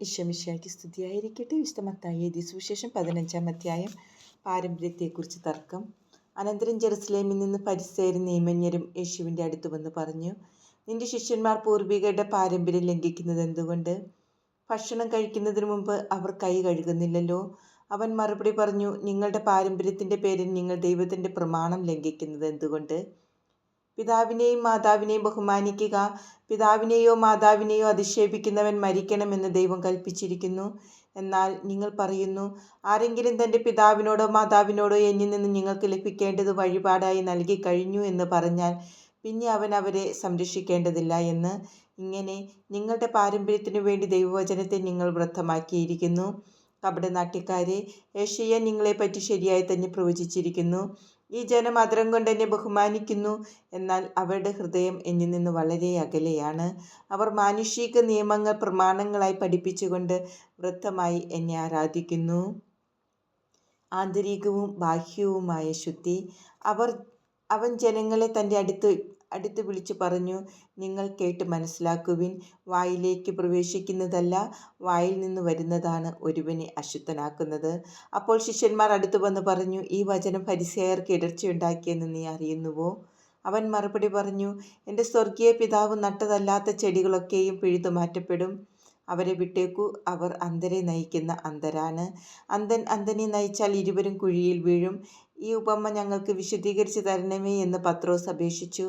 ഇഷമിഷയ്ക്ക് സ്തുതിയായിരിക്കട്ടെ. വിശുദ്ധമത്തായി എഴുതിയ സുവിശേഷം പതിനഞ്ചാം അധ്യായം. പാരമ്പര്യത്തെക്കുറിച്ച് തർക്കം. അനന്തരം ജെറുസലേമിൽ നിന്ന് പരിസേരും നിയമജ്ഞരും യേശുവിന്റെ അടുത്ത് വന്ന് പറഞ്ഞു നിന്റെ ശിഷ്യന്മാർ പൂർവികരുടെ പാരമ്പര്യം ലംഘിക്കുന്നത് എന്തുകൊണ്ട്? ഭക്ഷണം കഴിക്കുന്നതിന് മുമ്പ് അവർ കൈ കഴുകുന്നില്ലല്ലോ. അവൻ മറുപടി പറഞ്ഞു നിങ്ങളുടെ പാരമ്പര്യത്തിന്റെ പേരിൽ നിങ്ങൾ ദൈവത്തിന്റെ പ്രമാണം ലംഘിക്കുന്നത് എന്തുകൊണ്ട്? പിതാവിനെയും മാതാവിനെയും ബഹുമാനിക്കുക. പിതാവിനെയോ മാതാവിനെയോ അധിക്ഷേപിക്കുന്നവൻ മരിക്കണമെന്ന് ദൈവം കൽപ്പിച്ചിരിക്കുന്നു. എന്നാൽ നിങ്ങൾ പറയുന്നു ആരെങ്കിലും തന്റെ പിതാവിനോടോ മാതാവിനോടോ എന്നിൽ നിന്ന് നിങ്ങൾക്ക് ലഭിക്കേണ്ടത് വഴിപാടായി നൽകി കഴിഞ്ഞു എന്ന് പറഞ്ഞാൽ പിന്നെ അവൻ അവരെ സംരക്ഷിക്കേണ്ടതില്ല എന്ന്. ഇങ്ങനെ നിങ്ങളുടെ പാരമ്പര്യത്തിനു വേണ്ടി ദൈവവചനത്തെ നിങ്ങൾ വ്രതമാക്കിയിരിക്കുന്നു കപടനാട്യക്കാരെ ഏഷ്യ നിങ്ങളെപ്പറ്റി ശരിയായി തന്നെ പ്രവചിച്ചിരിക്കുന്നു. ഈ ജനം അതരം കൊണ്ട് എന്നെ ബഹുമാനിക്കുന്നു. എന്നാൽ അവരുടെ ഹൃദയം എന്നിൽ നിന്ന് വളരെ അകലെയാണ്. അവർ മാനുഷിക നിയമങ്ങൾ പ്രമാണങ്ങളായി പഠിപ്പിച്ചുകൊണ്ട് വൃത്തമായി എന്നെ ആരാധിക്കുന്നു. ആന്തരികവും ബാഹ്യവുമായ ശുദ്ധി. അവർ അവൻ ജനങ്ങളെ തന്റെ അടുത്ത് അടുത്ത് വിളിച്ചു പറഞ്ഞു നിങ്ങൾ കേട്ട് മനസ്സിലാക്കുവിൻ. വായിലേക്ക് പ്രവേശിക്കുന്നതല്ല വായിൽ നിന്ന് വരുന്നതാണ് ഒരുവനെ അശുദ്ധനാക്കുന്നത്. അപ്പോൾ ശിഷ്യന്മാർ അടുത്തു വന്ന് പറഞ്ഞു ഈ വചനം പരിസയർക്ക് ഇടർച്ചയുണ്ടാക്കിയെന്ന് നീ അറിയുന്നുവോ? അവൻ മറുപടി പറഞ്ഞു എന്റെ സ്വർഗീയ പിതാവ് നട്ടതല്ലാത്ത ചെടികളൊക്കെയും പിഴുതു മാറ്റപ്പെടും. അവരെ വിട്ടേക്കൂ. അവർ അന്തരെ നയിക്കുന്ന അന്തരാണ് അന്തൻ അന്തനെ നയിച്ചാൽ ഇരുവരും കുഴിയിൽ വീഴും. ഈ ഉപമ ഞങ്ങൾക്ക് വിശദീകരിച്ച് തരണമേ എന്ന് പത്രോസ് അപേക്ഷിച്ചു.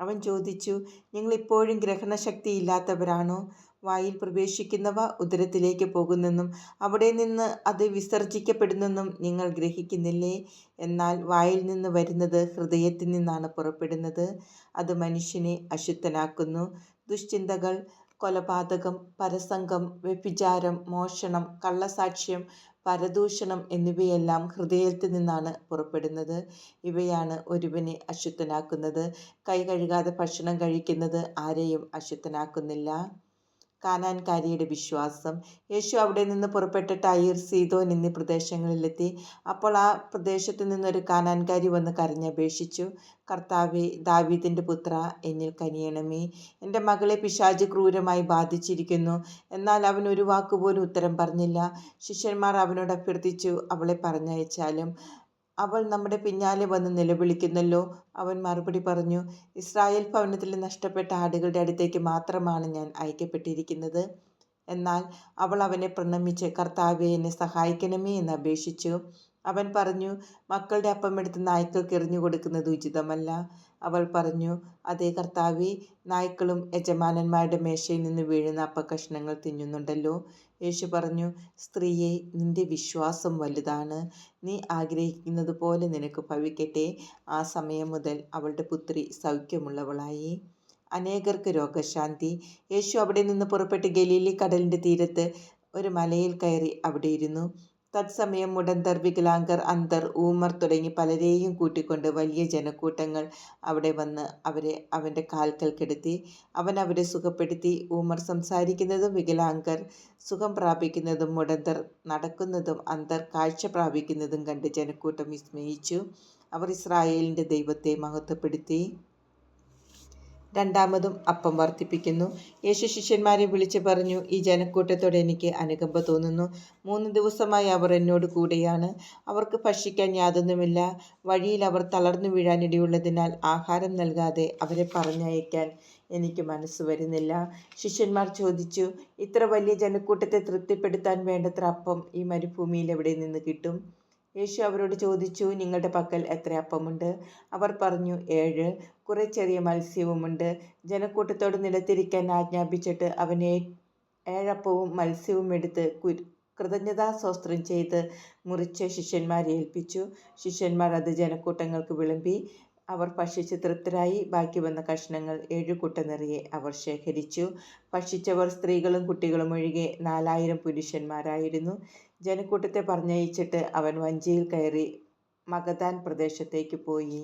അവൻ ചോദിച്ചു നിങ്ങൾ ഇപ്പോഴും ഗ്രഹണശക്തി ഇല്ലാത്തവരാണോ വായിൽ പ്രവേശിക്കുന്നവ ഉദരത്തിലേക്ക് പോകുന്നെന്നും അവിടെ നിന്ന് അത് വിസർജിക്കപ്പെടുന്നെന്നും നിങ്ങൾ ഗ്രഹിക്കുന്നില്ലേ? എന്നാൽ വായിൽ നിന്ന് വരുന്നത് ഹൃദയത്തിൽ നിന്നാണ് പുറപ്പെടുന്നത്. അത് മനുഷ്യനെ അശുദ്ധനാക്കുന്നു. ദുശ്ചിന്തകൾ കൊലപാതകം പരസംഗം വ്യഭിചാരം മോഷണം കള്ളസാക്ഷ്യം പരദൂഷണം എന്നിവയെല്ലാം ഹൃദയത്തിൽ നിന്നാണ് പുറപ്പെടുന്നത്. ഇവയാണ് ഒരുവനെ അശുദ്ധനാക്കുന്നത്. കൈ കഴുകാതെ ഭക്ഷണം കഴിക്കുന്നത് ആരെയും അശുദ്ധനാക്കുന്നില്ല. കാനാൻകാരിയുടെ വിശ്വാസം. യേശു അവിടെ നിന്ന് പുറപ്പെട്ട ടൈർ സീതോൻ എന്നീ പ്രദേശങ്ങളിലെത്തി. അപ്പോൾ ആ പ്രദേശത്തു നിന്നൊരു കാനാൻകാരി വന്ന് കരഞ്ഞപേക്ഷിച്ചു. കർത്താവെ ദാവീദിന്റെ പുത്ര എന്നിൽ കനിയണമേ. എന്റെ മകളെ പിശാജ് ക്രൂരമായി ബാധിച്ചിരിക്കുന്നു. എന്നാൽ അവൻ ഒരു വാക്കുപോലും ഉത്തരം പറഞ്ഞില്ല. ശിഷ്യന്മാർ അവനോട് അഭ്യർത്ഥിച്ചു അവളെ പറഞ്ഞയച്ചാലും അവൾ നമ്മുടെ പിന്നാലെ വന്ന് നിലവിളിക്കുന്നല്ലോ. അവൻ മറുപടി പറഞ്ഞു ഇസ്രായേൽ ഭവനത്തിൽ നഷ്ടപ്പെട്ട ആടുകളുടെ അടുത്തേക്ക് മാത്രമാണ് ഞാൻ അയക്കപ്പെട്ടിരിക്കുന്നത്. എന്നാൽ അവൾ അവനെ പ്രണമിച്ച് കർത്താവെ എന്നെ സഹായിക്കണമേ എന്ന് അപേക്ഷിച്ചു. അവൻ പറഞ്ഞു മക്കളുടെ അപ്പമെടുത്ത് നായ്ക്കൾക്ക് എറിഞ്ഞു കൊടുക്കുന്നത് ഉചിതമല്ല. അവൾ പറഞ്ഞു അതേ കർത്താവെ നായ്ക്കളും യജമാനന്മാരുടെ മേശയിൽ നിന്ന് വീഴുന്ന അപ്പക്കഷ്ണങ്ങൾ തിന്നുന്നുണ്ടല്ലോ. യേശു പറഞ്ഞു സ്ത്രീയെ നിന്റെ വിശ്വാസം വലുതാണ്. നീ ആഗ്രഹിക്കുന്നത് പോലെ നിനക്ക് ഭവിക്കട്ടെ. ആ സമയം മുതൽ അവളുടെ പുത്രി സൗഖ്യമുള്ളവളായി. അനേകർക്ക് രോഗശാന്തി. യേശു അവിടെ നിന്ന് പുറപ്പെട്ട് ഗലീലി കടലിന്റെ തീരത്ത് ഒരു മലയിൽ കയറി അവിടെ ഇരുന്നു. തത്സമയം മുടന്തർ വികലാംഗർ അന്തർ ഊമർ തുടങ്ങി പലരെയും കൂട്ടിക്കൊണ്ട് വലിയ ജനക്കൂട്ടങ്ങൾ അവിടെ വന്ന് അവരെ അവന്റെ കാൽക്കൽ കെടുത്തി. അവൻ അവരെ സുഖപ്പെടുത്തി. ഊമർ സംസാരിക്കുന്നതും വികലാംഗർ സുഖം പ്രാപിക്കുന്നതും മുടന്തർ നടക്കുന്നതും അന്തർ കാഴ്ച പ്രാപിക്കുന്നതും കണ്ട് ജനക്കൂട്ടം വിസ്മയിച്ചു. അവർ ഇസ്രായേലിന്റെ ദൈവത്തെ മഹത്വപ്പെടുത്തി. രണ്ടാമതും അപ്പം വർദ്ധിപ്പിക്കുന്നു. യേശു ശിഷ്യന്മാരെ വിളിച്ചു പറഞ്ഞു ഈ ജനക്കൂട്ടത്തോട് എനിക്ക് അനുകമ്പ തോന്നുന്നു. മൂന്ന് ദിവസമായി അവർ എന്നോട് കൂടെയാണ്. അവർക്ക് ഭക്ഷിക്കാൻ യാതൊന്നുമില്ല. വഴിയിൽ അവർ തളർന്നു വീഴാനിടയുള്ളതിനാൽ ആഹാരം നൽകാതെ അവരെ പറഞ്ഞയക്കാൻ എനിക്ക് മനസ്സ് വരുന്നില്ല. ശിഷ്യന്മാർ ചോദിച്ചു ഇത്ര വലിയ ജനക്കൂട്ടത്തെ തൃപ്തിപ്പെടുത്താൻ വേണ്ടത്ര അപ്പം ഈ മരുഭൂമിയിൽ എവിടെ നിന്ന് കിട്ടും? യേശു അവരോട് ചോദിച്ചു നിങ്ങളുടെ പക്കൽ എത്ര അപ്പമുണ്ട്? അവർ പറഞ്ഞു ഏഴ്. കുറെ ചെറിയ മത്സ്യവുമുണ്ട്. ജനക്കൂട്ടത്തോട് നിലത്തിരിക്കാൻ ആജ്ഞാപിച്ചിട്ട് അവനെ ഏഴപ്പവും മത്സ്യവും എടുത്ത് കു കൃതജ്ഞതാസ്വസ്ത്രം ചെയ്ത് മുറിച്ച് ശിഷ്യന്മാരെ ഏൽപ്പിച്ചു. ശിഷ്യന്മാർ അത് ജനക്കൂട്ടങ്ങൾക്ക് വിളമ്പി അവർ ഭക്ഷിച്ച് തൃപ്തരായി. ബാക്കി വന്ന കഷ്ണങ്ങൾ ഏഴു കുട്ട നിറയെ അവർ ശേഖരിച്ചു. ഭക്ഷിച്ചവർ സ്ത്രീകളും കുട്ടികളും ഒഴികെ നാലായിരം പുരുഷന്മാരായിരുന്നു. ജനക്കൂട്ടത്തെ പറഞ്ഞയച്ചിട്ട് അവൻ വഞ്ചിയിൽ കയറി മഗദാൻ പ്രദേശത്തേക്ക് പോയി.